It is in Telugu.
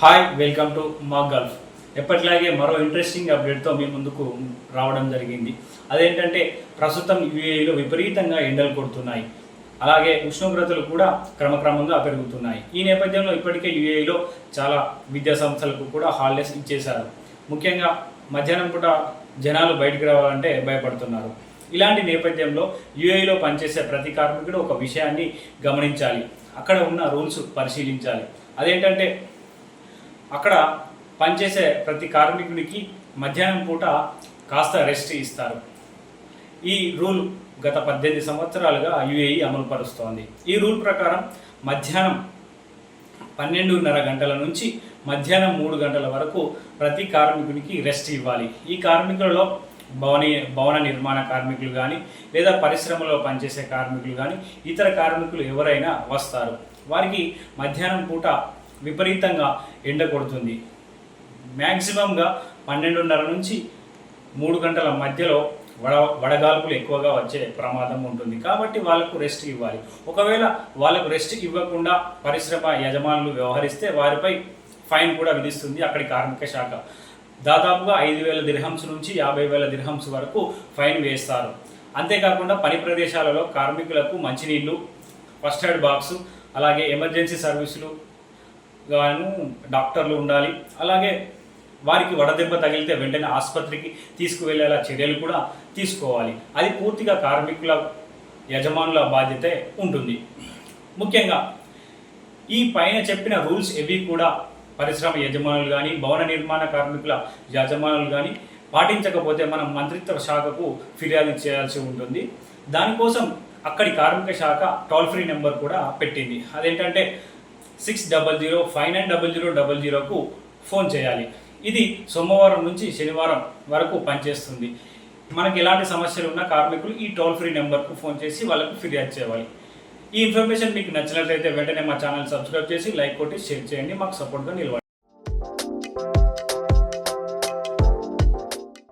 హాయ్ వెల్కమ్ టు మా గల్ఫ్. ఎప్పటిలాగే మరో ఇంట్రెస్టింగ్ అప్డేట్తో మీ ముందుకు రావడం జరిగింది. అదేంటంటే ప్రస్తుతం యుఏఈలో విపరీతంగా ఎండలు కొడుతున్నాయి. అలాగే ఉష్ణోగ్రతలు కూడా క్రమక్రమంగా పెరుగుతున్నాయి. ఈ నేపథ్యంలో ఇప్పటికే యుఏఈలో చాలా విద్యా సంస్థలకు కూడా హాలిడేస్ ఇచ్చేశారు. ముఖ్యంగా మధ్యాహ్నం పూట జనాలు బయటికి రావాలంటే భయపడుతున్నారు. ఇలాంటి నేపథ్యంలో యుఏఈలో పనిచేసే ప్రతి కార్మికుడు ఒక విషయాన్ని గమనించాలి. అక్కడ ఉన్న రూల్స్ పరిశీలించాలి. అదేంటంటే అక్కడ పనిచేసే ప్రతి కార్మికుడికి మధ్యాహ్నం పూట కాస్త రెస్ట్ ఇస్తారు. ఈ రూల్ గత పద్దెనిమిది సంవత్సరాలుగా యుఏఈ అమలు పరుస్తోంది ఈ రూల్ ప్రకారం మధ్యాహ్నం పన్నెండున్నర గంటల నుంచి మధ్యాహ్నం మూడు గంటల వరకు ప్రతి కార్మికునికి రెస్ట్ ఇవ్వాలి. ఈ కార్మికులలో భవన భవన నిర్మాణ కార్మికులు కానీ లేదా పరిశ్రమలో పనిచేసే కార్మికులు కానీ ఇతర కార్మికులు ఎవరైనా వస్తారు. వారికి మధ్యాహ్నం పూట విపరీతంగా ఎండ కొడుతుంది. మ్యాక్సిమంగా పన్నెండున్నర నుంచి మూడు గంటల మధ్యలో వడ వడగాల్పులు ఎక్కువగా వచ్చే ప్రమాదం ఉంటుంది. కాబట్టి వాళ్ళకు రెస్ట్ ఇవ్వాలి. ఒకవేళ వాళ్ళకు రెస్ట్ ఇవ్వకుండా పరిశ్రమ యజమానులు వ్యవహరిస్తే వారిపై ఫైన్ కూడా విధిస్తుంది అక్కడి కార్మిక శాఖ. దాదాపుగా ఐదు వేల దిర్హంస్ నుంచి యాభై వేల దిర్హంస్ వరకు ఫైన్ వేస్తారు. అంతేకాకుండా పని ప్రదేశాలలో కార్మికులకు మంచినీళ్ళు ఫస్ట్ ఎయిడ్ బాక్సు అలాగే ఎమర్జెన్సీ సర్వీసులు గాను డాక్టర్లు ఉండాలి. అలాగే వారికి వడదెబ్బ తగిలితే వెంటనే ఆసుపత్రికి తీసుకువెళ్ళేలా చర్యలు కూడా తీసుకోవాలి. అది పూర్తిగా కార్మికుల యజమానుల బాధ్యత ఉంటుంది. ముఖ్యంగా ఈ పైన చెప్పిన రూల్స్ ఏవి కూడా పరిశ్రమ యజమానులు కానీ భవన నిర్మాణ కార్మికుల యజమానులు కానీ పాటించకపోతే మనం మంత్రిత్వ శాఖకు ఫిర్యాదు చేయాల్సి ఉంటుంది. దానికోసం అక్కడి కార్మిక శాఖ టోల్ ఫ్రీ నెంబర్ కూడా పెట్టింది. అదేంటంటే six double zero five nine double zero double జీరోకు phone చేయాలి. ఇది సోమవారం నుంచి శనివారం వరకు పనిచేస్తుంది. మనకి ఎలాంటి సమస్యలు ఉన్నా కార్మికులు ఈ టోల్ ఫ్రీ నెంబర్కు ఫోన్ చేసి వాళ్ళకు ఫిర్యాదు చేయాలి. ఈ ఇన్ఫర్మేషన్ మీకు నచ్చినట్లయితే వెంటనే మా ఛానల్ సబ్స్క్రైబ్ చేసి లైక్ కొట్టి షేర్ చేయండి. మాకు సపోర్ట్గా నిలవండి